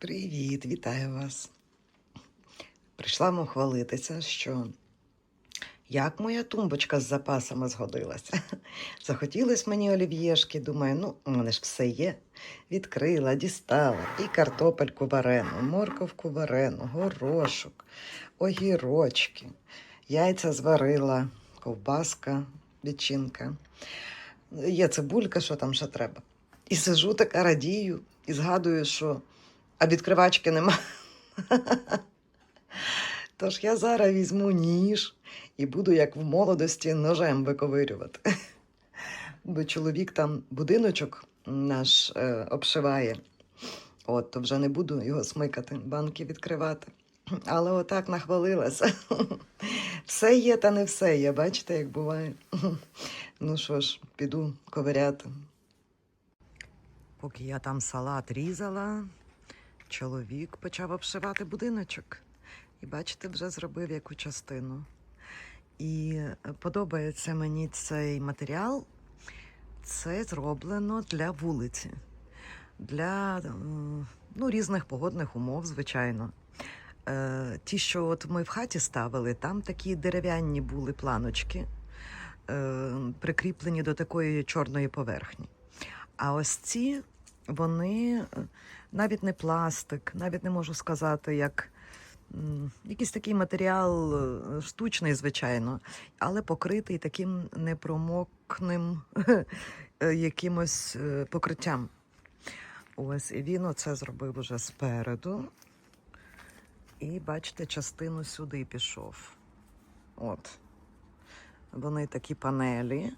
Привіт, вітаю вас. Прийшла вам хвалитися, що як моя тумбочка з запасами згодилася. Захотілось мені олів'єшки, думаю, ну, у мене ж все є. Відкрила, дістала і картопельку варену, морковку варену, горошок, огірочки, яйця зварила, ковбаска, відчинка. Є цибулька, що там ще треба. І сижу така радію і згадую, що а відкривачки нема. Тож я зараз візьму ніж і буду, як в молодості, ножем виковирювати. Бо чоловік там будиночок наш е, обшиває. От, то вже не буду його смикати, банки відкривати. Але отак нахвалилася. Все є, та не все є. Бачите, як буває. Ну що ж, піду ковиряти. Поки я там салат різала, чоловік почав обшивати будиночок. І бачите, вже зробив яку частину. І подобається мені цей матеріал. Це зроблено для вулиці, для е, ну, різних погодних умов, звичайно. Е, Ті, що от ми в хаті ставили, там такі дерев'яні були планочки, е, прикріплені до такої чорної поверхні. А ось ці, вони е, навіть не пластик, навіть не можу сказати, як якийсь такий матеріал е, штучний, звичайно, але покритий таким непромокним е, якимось покриттям. Ось, і він оце зробив уже спереду. І бачите, частину сюди пішов. От. Вони такі панелі.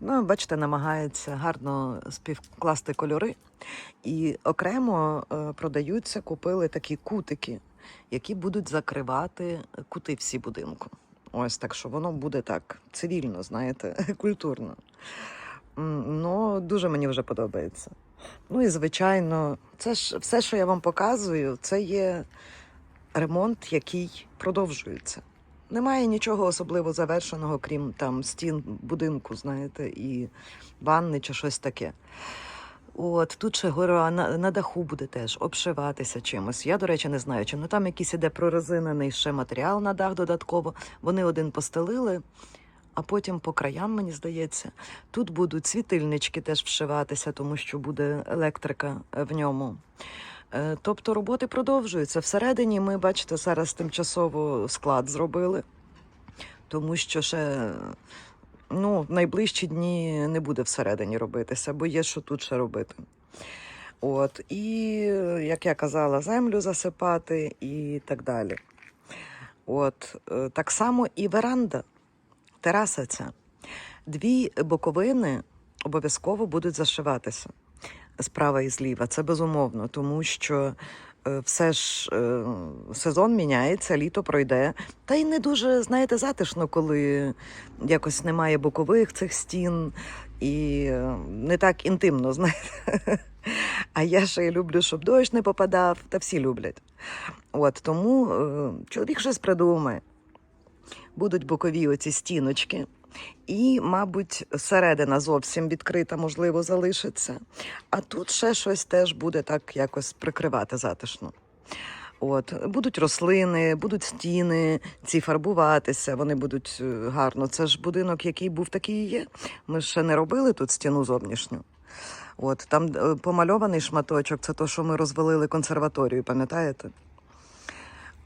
Ну, бачите, намагається гарно співкласти кольори. І окремо е, продаються, купили такі кутики, які будуть закривати кути всі будинку. Ось так що воно буде так цивільно, знаєте, культурно. Ну, дуже мені вже подобається. Ну і звичайно, це ж все, що я вам показую, це є ремонт, який продовжується. Немає нічого особливо завершеного, крім там стін будинку, знаєте, і ванни чи щось таке. От тут ще гора на, на даху буде теж обшиватися чимось. Я, до речі, не знаю, чим. Ну там якийсь іде прорезинений ще матеріал на дах додатково. Вони один постелили, а потім по краям, мені здається, тут будуть світильнички теж вшиватися, тому що буде електрика е, в ньому. Е, Тобто роботи продовжуються. Всередині ми, бачите, зараз тимчасово склад зробили, тому що ще ну, найближчі дні не буде всередині робитися, бо є що тут ще робити. От, і, як я казала, землю засипати і так далі. От, е, так само і веранда, тераса ця. Дві боковини обов'язково будуть зашиватися справа і зліва. Це безумовно, тому що е, все ж е, сезон міняється, літо пройде. Та й не дуже, знаєте, затишно, коли якось немає бокових цих стін і е, не так інтимно, знаєте. А я ще люблю, щоб дощ не попадав, та всі люблять. От тому чоловік щось придумає. Будуть бокові оці стіночки. І, мабуть, середина зовсім відкрита, можливо, залишиться. А тут ще щось теж буде так якось прикривати затишно. От, будуть рослини, будуть стіни, ці фарбуватися, вони будуть е, гарно. Це ж будинок, який був, такий і є. Ми ще не робили тут стіну зовнішню. От, там е, помальований шматочок, це то, що ми розвалили консерваторію, пам'ятаєте?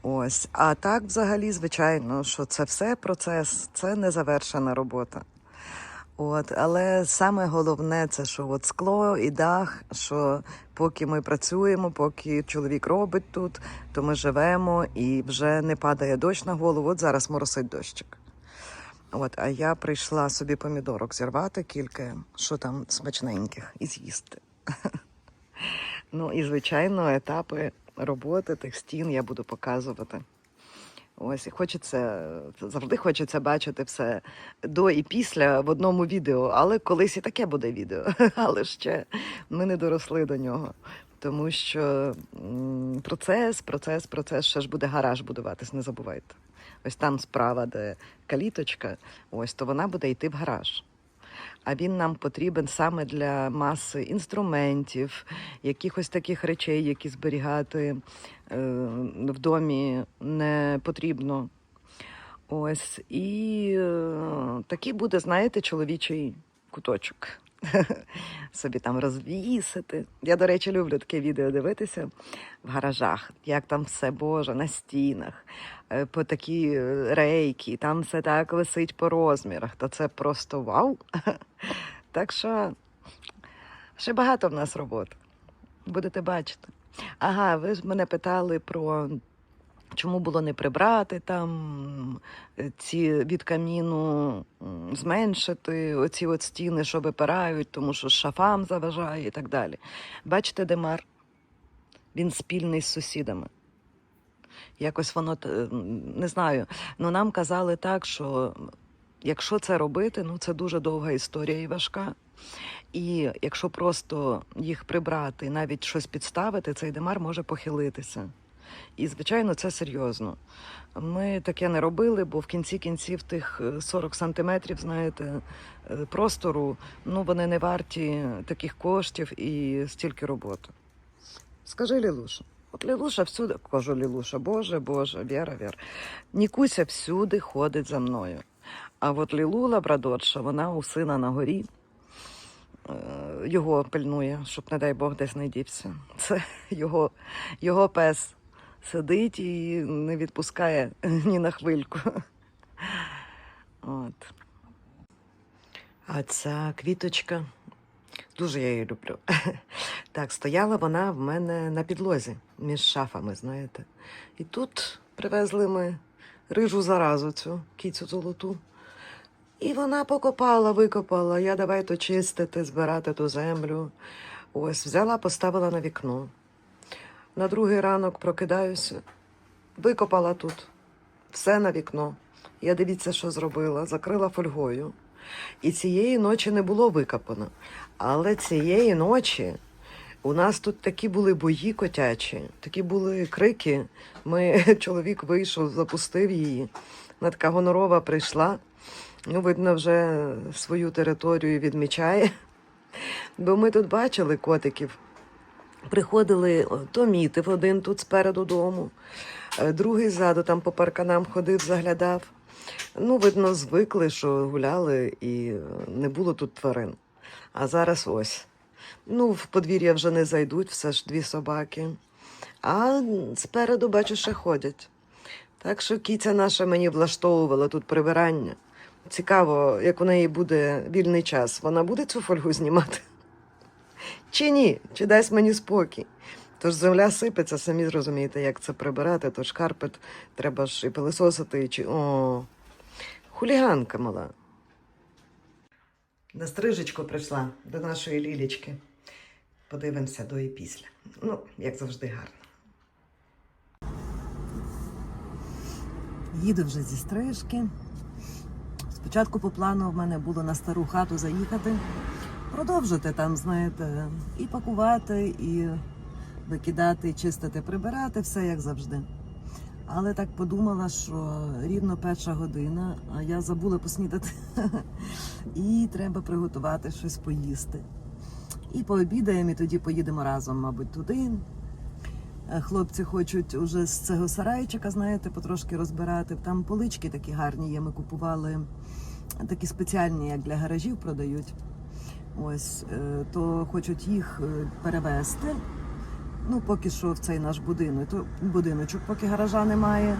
Ось, а так, взагалі, звичайно, що це все процес, це незавершена робота. От, але саме головне це, що от скло і дах, що поки ми працюємо, поки чоловік робить тут, то ми живемо і вже не падає дощ на голову. От зараз моросить дощик. От, а я прийшла собі помідорок зірвати кілька, що там смачненьких, і з'їсти. Ну і звичайно, етапи роботи тих стін я буду показувати. Ось і хочеться завжди хочеться бачити все до і після в одному відео, але колись і таке буде відео. Але ще ми не доросли до нього. Тому що процес, процес, процес ще ж буде гараж будуватись, не забувайте. Ось там справа, де каліточка, ось то вона буде йти в гараж. А він нам потрібен саме для маси інструментів, якихось таких речей, які зберігати е, в домі не потрібно. Ось і е, такий буде, знаєте, чоловічий куточок. Собі там розвісити. Я, до речі, люблю таке відео дивитися в гаражах, як там все Боже, на стінах, е, по такі е, рейки, там все так висить по розмірах. То це просто вау. Так що ще багато в нас роботи. Будете бачити. Ага, ви ж мене питали про чому було не прибрати там е, ці від каміну зменшити оці от стіни, що випирають, тому що шафам заважає і так далі. Бачите, Демар? Він спільний з сусідами. Якось воно не знаю. Ну нам казали так, що якщо це робити, ну це дуже довга історія і важка. І якщо просто їх прибрати, навіть щось підставити, цей демар може похилитися. І, звичайно, це серйозно. Ми таке не робили, бо в кінці кінців тих е, 40 сантиметрів, знаєте, е, простору, ну вони не варті таких коштів і стільки роботи. Скажи, Лілуша. От Лілуша всюди, кажу Лілуша, Боже, Боже, Віра, Віра. Нікуся всюди ходить за мною. А от Лілу Лабрадорша, вона у сина на горі, е, його пильнує, щоб, не дай Бог, десь не дівся. Це його, його пес сидить і не відпускає ні на хвильку. От. А ця квіточка, дуже я її люблю. Так, стояла вона в мене на підлозі між шафами, знаєте. І тут привезли ми рижу заразу цю кіцю золоту. І вона покопала, викопала. Я давай то чистити, збирати ту землю. Ось взяла, поставила на вікно. На другий ранок прокидаюся, викопала тут все на вікно. Я дивіться, що зробила, закрила фольгою. І цієї ночі не було викопано. Але цієї ночі у нас тут такі були бої котячі, такі були крики. Ми, чоловік вийшов, запустив її. Вона така гонорова прийшла. Ну, видно, вже свою територію відмічає. Бо ми тут бачили котиків. Приходили о, то мітив один тут спереду дому, е, другий ззаду там по парканам ходив, заглядав. Ну, видно, звикли, що гуляли і е, не було тут тварин. А зараз ось. Ну, в подвір'я вже не зайдуть, все ж дві собаки. А спереду, бачу, ще ходять. Так що кіця наша мені влаштовувала тут прибирання. Цікаво, як у неї буде вільний час. Вона буде цю фольгу знімати? Чи ні? Чи дасть мені спокій? Тож земля сипеться, самі зрозумієте, як це прибирати, тож карпет треба ж і пилисосити, чи. О, хуліганка мала. На стрижечку прийшла до нашої лілічки. Подивимося до і після. Ну, як завжди, гарно. Їду вже зі стрижки. Спочатку по плану в мене було на стару хату заїхати, продовжити там, знаєте, і пакувати, і викидати, чистити, прибирати, все як завжди. Але так подумала, що рівно перша година, а я забула поснідати. І треба приготувати щось поїсти. І пообідаємо, і тоді поїдемо разом, мабуть, туди. Е, Хлопці хочуть уже з цього сарайчика, знаєте, потрошки розбирати. Там полички такі гарні є. Ми купували такі спеціальні, як для гаражів продають. Ось, е, то хочуть їх е, перевезти. Ну, поки що в цей наш будинок, то будиночок, поки гаража немає.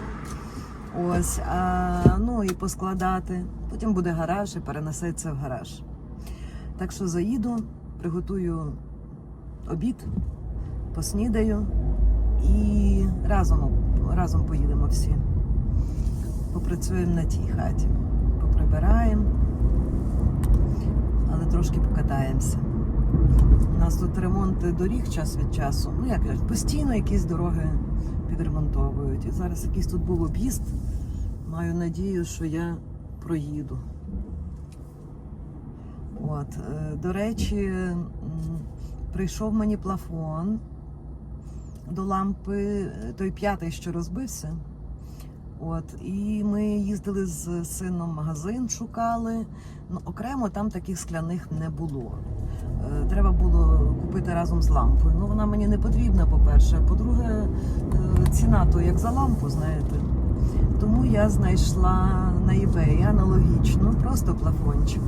Ось, а, ну і поскладати. Потім буде гараж і перенесеться в гараж. Так що заїду, приготую обід, поснідаю і разом, разом поїдемо всі. Попрацюємо на тій хаті, поприбираємо, але трошки покатаємося. У нас тут ремонт доріг час від часу. Ну, як кажуть, постійно якісь дороги підремонтовують. І зараз якийсь тут був об'їзд. Маю надію, що я проїду. От, е, до речі, прийшов мені плафон до лампи, е, той п'ятий, що розбився. От, і ми їздили з сином в магазин, шукали. Ну, окремо там таких скляних не було. Е, Треба було купити разом з лампою. Ну, вона мені не потрібна, по-перше. По-друге, е, ціна то як за лампу, знаєте. Тому я знайшла на eBay аналогічну, просто плафончик.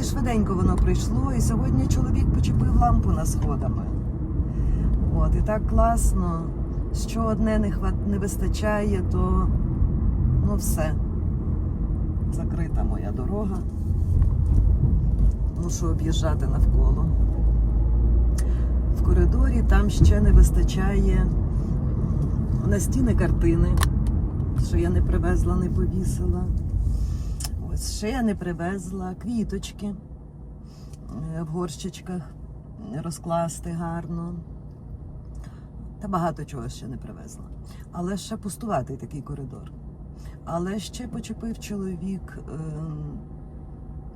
І швиденько воно прийшло. І сьогодні чоловік почепив лампу на сходами. От, і так класно. Що одне не, хват... не вистачає, то ну все. Закрита моя дорога. Мушу об'їжджати навколо. В коридорі там ще не вистачає на стіни картини, що я не привезла, не повісила. Ось ще я не привезла квіточки е, в горщичках розкласти гарно. Та багато чого ще не привезла. Але ще пустуватий такий коридор. Але ще почепив чоловік ем,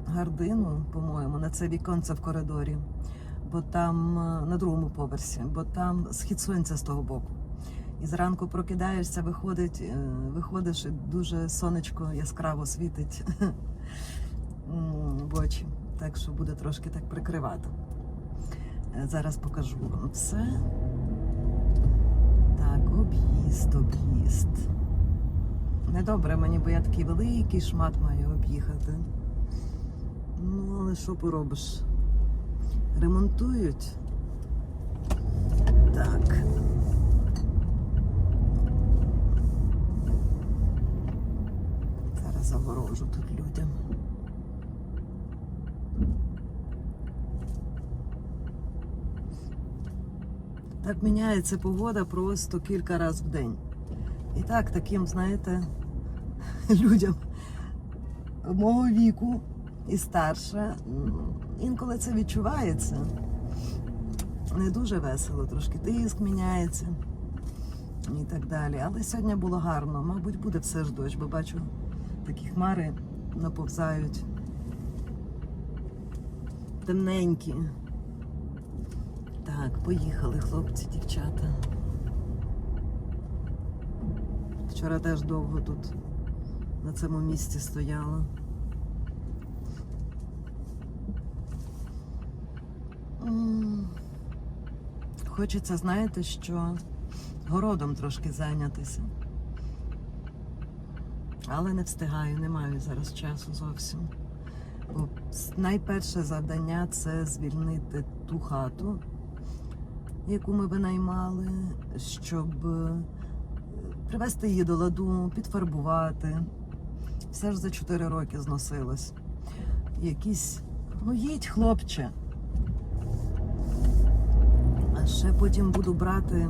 гардину, по-моєму, на це віконце в коридорі, бо там е, на другому поверсі, бо там схід сонця з того боку. І зранку прокидаєшся, виходить, е, виходиш, і дуже сонечко яскраво світить в очі. Так що буде трошки так прикривати. Е, Зараз покажу вам все. Так, об'їзд, об'їзд. Недобре мені, бо я такий великий шмат маю об'їхати. Ну, але що поробиш? Ремонтують. Так. Зараз загорожу тут людям. Так міняється погода просто кілька разів в день. І так, таким, знаєте, людям мого віку і старше, інколи це відчувається. Не дуже весело, трошки тиск міняється і так далі. Але сьогодні було гарно. Мабуть, буде все ж дощ, бо бачу, такі хмари наповзають. Темненькі. Так, поїхали, хлопці, дівчата. Вчора теж довго тут на цьому місці стояла. Хочеться, знаєте, що городом трошки зайнятися. Але не встигаю, не маю зараз часу зовсім. Бо найперше завдання це звільнити ту хату, яку ми винаймали, щоб е, привести її до ладу, підфарбувати. Все ж за 4 роки зносилось. Якісь, ну їдь, хлопче. А ще потім буду брати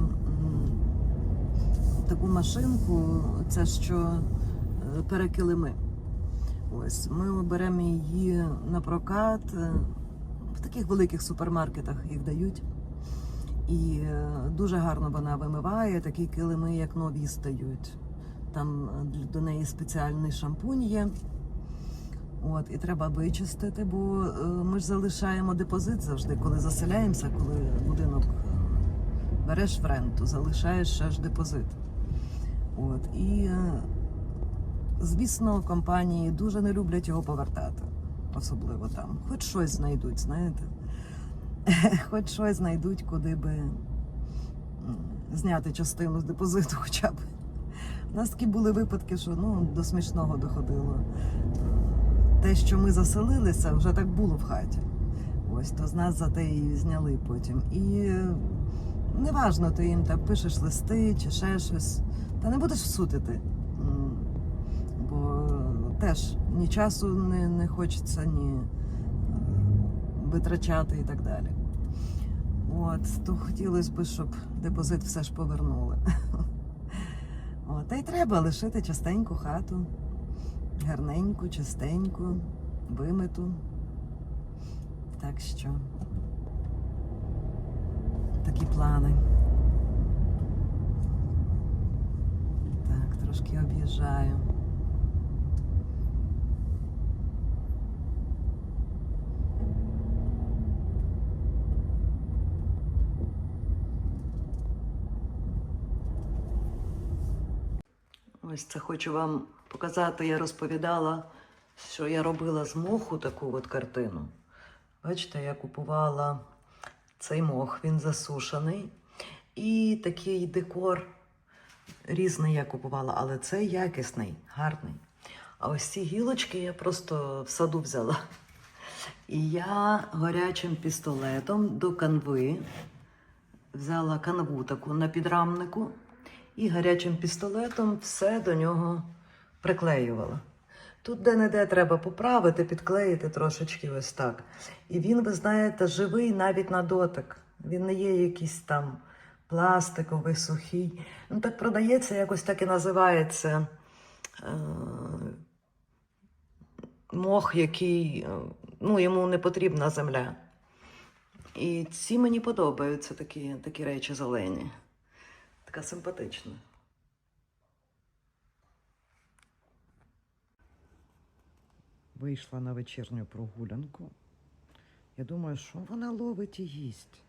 таку машинку, це що е, перекилими. Ось ми беремо її на прокат. е, В таких великих супермаркетах їх дають. І е, дуже гарно вона вимиває, такі килими, як нові стають. Там е, до неї спеціальний шампунь є. От, і треба вичистити, бо е, ми ж залишаємо депозит завжди, коли заселяємося, коли будинок береш в ренту, залишаєш ще ж депозит. От, і, звісно, компанії дуже не люблять його повертати, особливо там. Хоч щось знайдуть, знаєте. Хоч щось знайдуть, куди би зняти частину з депозиту хоча б. У нас такі були випадки, що ну, до смішного доходило. Те, що ми заселилися, вже так було в хаті. Ось, то з нас за те і зняли потім. І е, неважно, ти їм там пишеш листи чи ще щось, та не будеш всутити. Бо теж ні часу не, не хочеться, ні е, витрачати і так далі. От, то хотілося б, щоб депозит все ж повернули. От, та й треба лишити частеньку хату, гарненьку, чистеньку, вимиту. Так що такі плани. Так, трошки об'їжджаю. Ось це хочу вам показати. Я розповідала, що я робила з моху таку от картину. Бачите, я купувала цей мох, він засушений. І такий декор різний я купувала, але це якісний, гарний. А ось ці гілочки я просто в саду взяла. І я гарячим пістолетом до канви взяла канву таку на підрамнику і гарячим пістолетом все до нього приклеювала. Тут де-не-де треба поправити, підклеїти трошечки ось так. І він, ви знаєте, живий навіть на дотик. Він не є якийсь там пластиковий, сухий. Ну так продається, якось так і називається. Е- мох, який е, ну, йому не потрібна земля. І ці мені подобаються такі, такі речі зелені. Така симпатична. Вийшла на вечірню прогулянку. Я думаю, що вона ловить і їсть.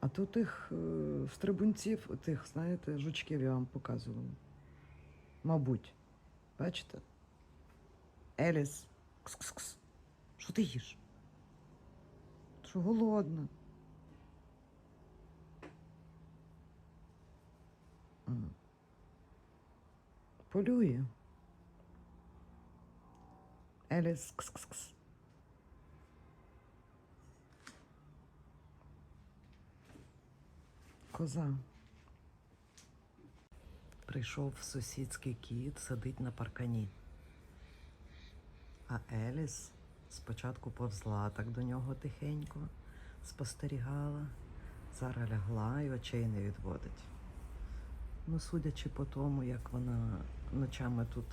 А то тих е, стрибунців, тих, знаєте, жучків я вам показувала. Мабуть, бачите? Еліс, кс-кс-кс. Що ти їш? Що голодна? Полює. Еліс, кс-кс-кс. Коза. Прийшов сусідський кіт, сидить на паркані. А Еліс спочатку повзла так до нього тихенько, спостерігала, зараз лягла і очей не відводить. Ну, судячи по тому, як вона ночами тут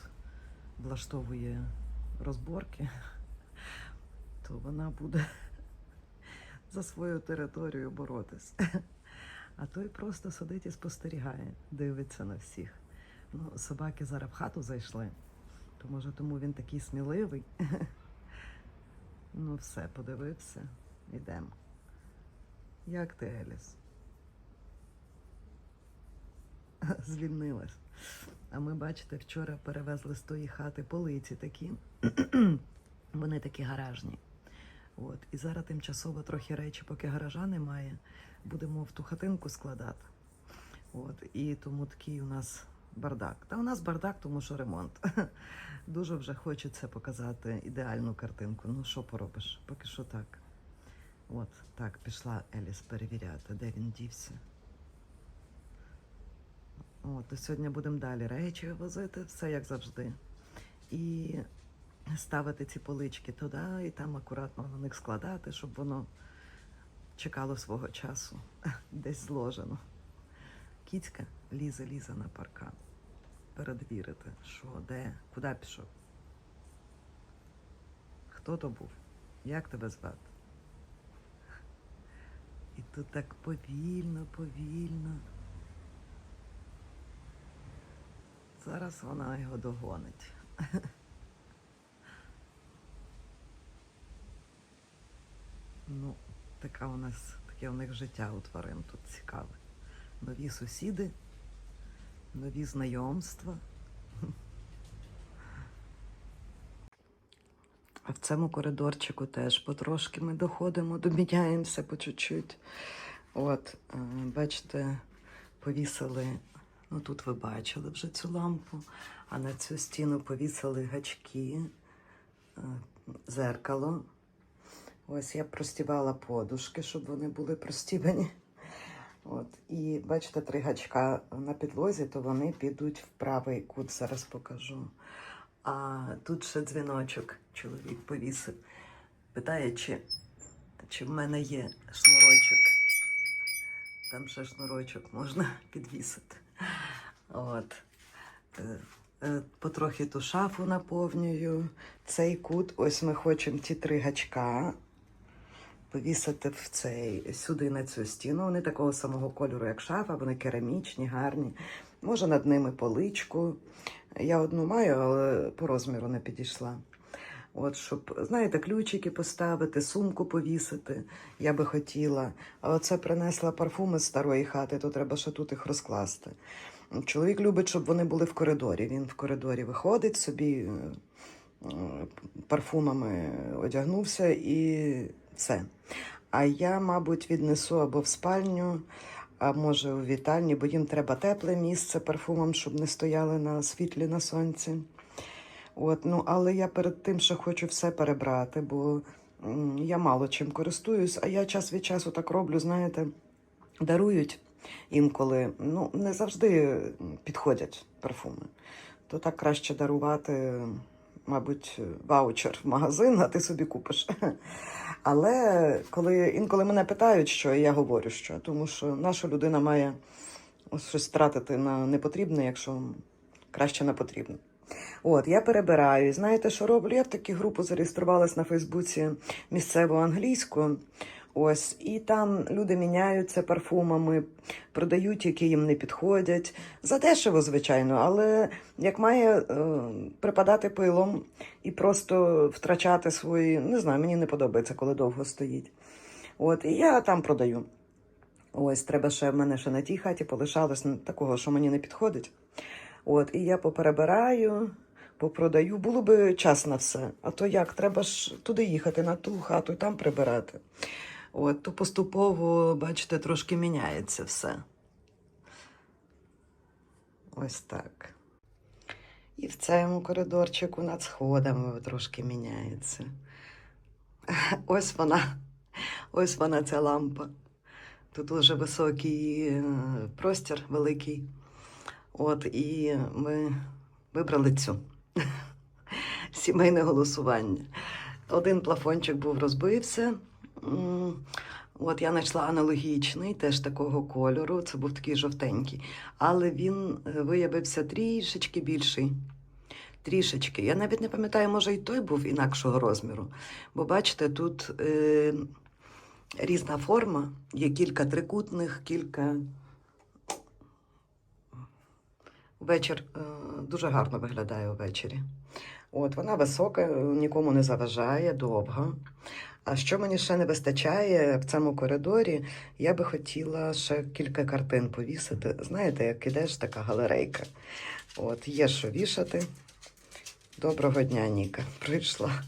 влаштовує розборки, то вона буде за свою територію боротись. А той просто сидить і спостерігає, дивиться на всіх. Ну, собаки зараз в хату зайшли. То може тому він такий сміливий. Ну, все, подивився, йдемо. Як ти, Еліс? Звільнилась. А ми, бачите, вчора перевезли з тої хати полиці такі. Вони такі гаражні. От. І зараз тимчасово трохи речі, поки гаража немає, будемо в ту хатинку складати. От. І тому такий у нас бардак. Та у нас бардак, тому що ремонт. Дуже вже хочеться показати ідеальну картинку. Ну, що поробиш? Поки що так. От, так, пішла Еліс перевіряти, де він дівся. От, сьогодні будемо далі речі возити, все як завжди. І ставити ці полички туди, і там акуратно на них складати, щоб воно чекало свого часу, десь зложено. Кіцька лізе, лізе на паркан. Передвірити, що, де, куди пішов. Хто то був? Як тебе звати? І тут так повільно, повільно. Зараз вона його догонить. Ну, така у нас, таке у них життя у тварин тут цікаве. Нові сусіди, нові знайомства. А в цьому коридорчику теж потрошки ми доходимо, доміняємося по чуть-чуть. От, е, бачите, повісили, ну тут ви бачили вже цю лампу, а на цю стіну повісили гачки, е, зеркало. Ось я простівала подушки, щоб вони були простібані. От. І бачите, три гачка на підлозі, то вони підуть в правий кут, зараз покажу. А тут ще дзвіночок чоловік повісив. Питає, чи, чи в мене є шнурочок. Там ще шнурочок можна підвісити. От. Е, е, Потрохи ту шафу наповнюю. Цей кут, ось ми хочемо ті три гачка повісити в цей сюди на цю стіну. Вони такого самого кольору, як шафа, вони керамічні, гарні. Може над ними поличку. Я одну маю, але по розміру не підійшла. От, щоб, знаєте, ключики поставити, сумку повісити, я би хотіла. А оце принесла парфуми з старої хати, то треба ще тут їх розкласти. Чоловік любить, щоб вони були в коридорі. Він в коридорі виходить собі, е, парфумами одягнувся і все. А я, мабуть, віднесу або в спальню, а може у вітальні, бо їм треба тепле місце парфумом, щоб не стояли на світлі на сонці. От, ну, але я перед тим ще хочу все перебрати, бо я мало чим користуюсь, а я час від часу так роблю, знаєте, дарують інколи. Ну, не завжди підходять парфуми. То так краще дарувати, мабуть, ваучер в магазин, а ти собі купиш. Але коли інколи мене питають, що я говорю, що тому що наша людина має ось щось тратити на непотрібне, якщо краще на потрібне. От, я перебираю. Знаєте, що роблю? Я в таку групу зареєструвалась на Фейсбуці місцеву англійську. Ось, і там люди міняються парфумами, продають, які їм не підходять. Задешево, звичайно, але як має е, припадати пилом і просто втрачати свої, не знаю, мені не подобається, коли довго стоїть. От, і я там продаю. Ось, треба ще в мене ще на тій хаті полишалось такого, що мені не підходить. От, і я поперебираю, попродаю. Було би час на все. А то як? Треба ж туди їхати, на ту хату і там прибирати. От, то поступово, бачите, трошки міняється все. Ось так. І в цьому коридорчику над сходами трошки міняється. Ось вона, ось вона ця лампа. Тут дуже високий е, простір великий. От, і ми вибрали цю сімейне голосування. Один плафончик був розбився. От я знайшла аналогічний, теж такого кольору. Це був такий жовтенький. Але він е, виявився трішечки більший. Трішечки. Я навіть не пам'ятаю, може, і той був інакшого розміру. Бо бачите, тут е, різна форма, є кілька трикутних, кілька. Вечір е, дуже гарно виглядає увечері. От, вона висока, нікому не заважає, довга. А що мені ще не вистачає в цьому коридорі, я би хотіла ще кілька картин повісити. Знаєте, як ідеш, така галерейка. От, є що вішати. Доброго дня, Ніка. Прийшла.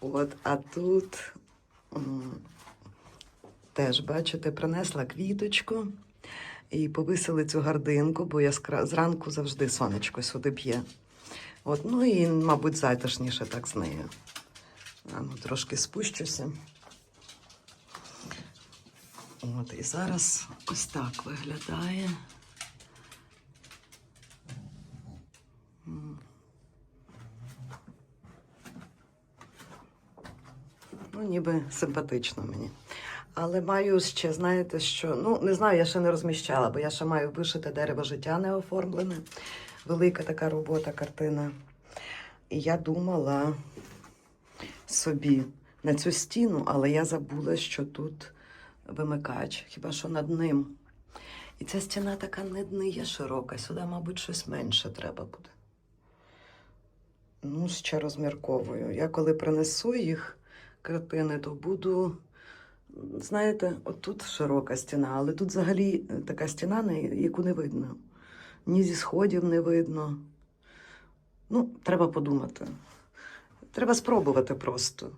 От, а тут теж, бачите, принесла квіточку і повисили цю гардинку, бо яскра... зранку завжди сонечко сюди б'є. От, ну і, мабуть, затишніше так з нею. А, ну, трошки спущуся. От, і зараз ось так виглядає. Ну, ніби симпатично мені. Але маю ще, знаєте, що ну не знаю, я ще не розміщала, бо я ще маю вишити дерево життя не оформлене. Велика така робота, картина. І я думала собі на цю стіну, але я забула, що тут вимикач, хіба що над ним. І ця стіна така не, не є широка, сюди, мабуть, щось менше треба буде. Ну, ще розмірковую. Я коли принесу їх картини, то буду. Знаєте, отут широка стіна, але тут взагалі е, така стіна, яку не видно. Ні зі сходів не видно. Ну, треба подумати. Треба спробувати просто.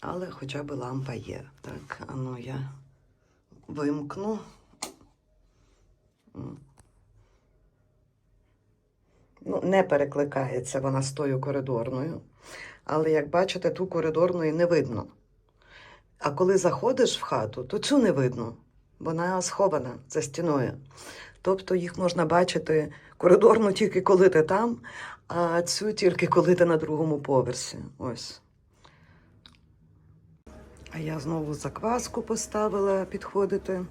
Але хоча б лампа є. Так, а ну я вимкну. Ну, не перекликається вона з тою коридорною. Але як бачите, ту коридорної не видно. А коли заходиш в хату, то цю не видно. Вона схована за стіною. Тобто їх можна бачити коридорну тільки коли ти там, а цю тільки коли ти на другому поверсі. Ось. А я знову закваску поставила підходити.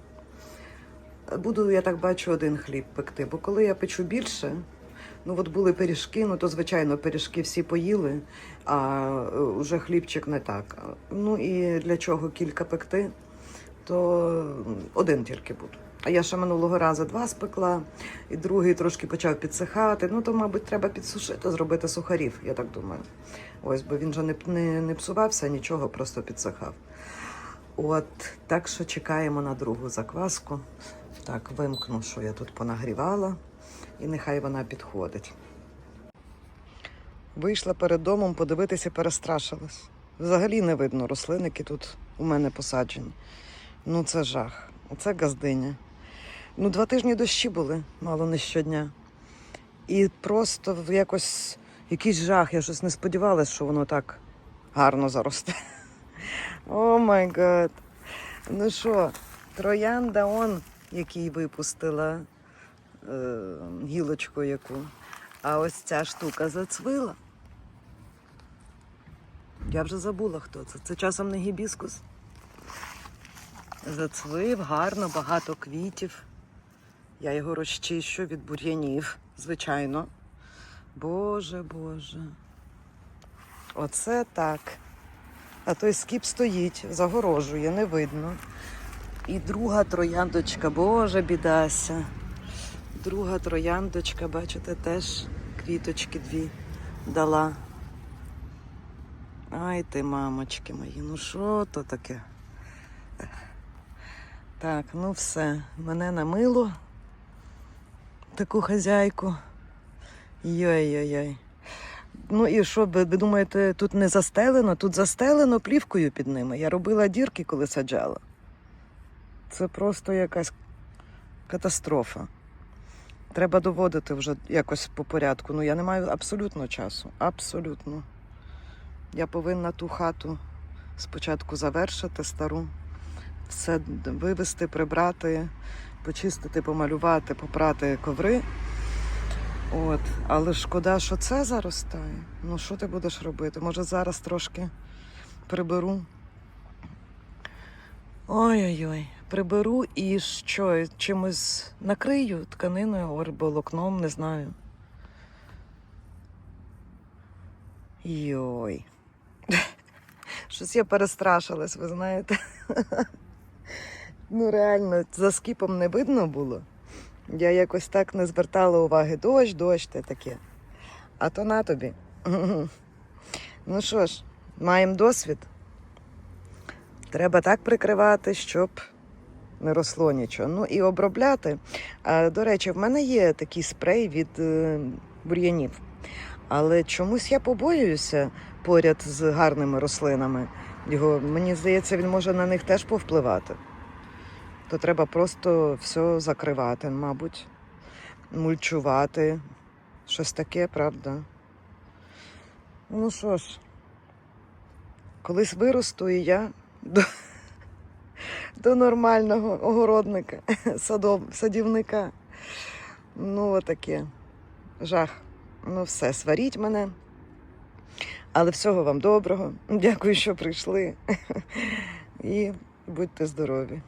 Буду, я так бачу, один хліб пекти, бо коли я печу більше, ну от були пиріжки, ну то звичайно пиріжки всі поїли, а е, вже хлібчик не так. Ну і для чого кілька пекти, то один тільки буду. А я ще минулого разу два спекла, і другий трошки почав підсихати. Ну, то, мабуть, треба підсушити, зробити сухарів, я так думаю. Ось, бо він же не, не, не псувався, нічого, просто підсихав. От, так що чекаємо на другу закваску. Так, вимкну, що я тут понагрівала, і нехай вона підходить. Вийшла перед домом подивитися, перестрашилась. Взагалі не видно рослин, які тут у мене посаджені. Ну, це жах. Оце газдиня. Ну, два тижні дощі були, мало не щодня. І просто якось якийсь жах. Я щось не сподівалася, що воно так гарно заросте. О май гад. Ну що, троянда он, який випустила е, гілочку яку. А ось ця штука зацвила. Я вже забула, хто це. Це часом не гібіскус. Зацвив гарно, багато квітів. Я його розчищу від бур'янів, звичайно. Боже, Боже. Оце так. А той скіп стоїть, загорожує, не видно. І друга трояндочка, боже, бідася. Друга трояндочка, бачите, теж квіточки дві дала. Ай ти, мамочки мої, ну що то таке? Так, ну все, мене намило таку хазяйку. Йой-йой-йой. Ну і що, ви, думаєте, тут не застелено? Тут застелено плівкою під ними. Я робила дірки, коли саджала. Це просто якась катастрофа. Треба доводити вже якось по порядку. Ну я не маю абсолютно часу. Абсолютно. Я повинна ту хату спочатку завершити стару, все вивести, прибрати, почистити, помалювати, попрати коври. От. Але шкода, що це заростає. Ну, що ти будеш робити? Може, зараз трошки приберу. Ой-ой-ой, приберу і що, чимось накрию тканиною або волокном, не знаю. Йой. Щось я перестрашилась, ви знаєте. Ну, реально, за скіпом не видно було. Я якось так не звертала уваги. Дощ, дощ, те таке. А то на тобі. Ну що ж, маємо досвід. Треба так прикривати, щоб не росло нічого. Ну і обробляти. До речі, в мене є такий спрей від е, бур'янів. Але чомусь я побоююся поряд з гарними рослинами. Його, мені здається, він може на них теж повпливати. То треба просто все закривати, мабуть, мульчувати. Щось таке, правда. Ну що ж, колись виросту і я до, до нормального огородника, садов, садівника. Ну, отаке. Жах. Ну, все, сваріть мене. Але всього вам доброго. Дякую, що прийшли. І будьте здорові.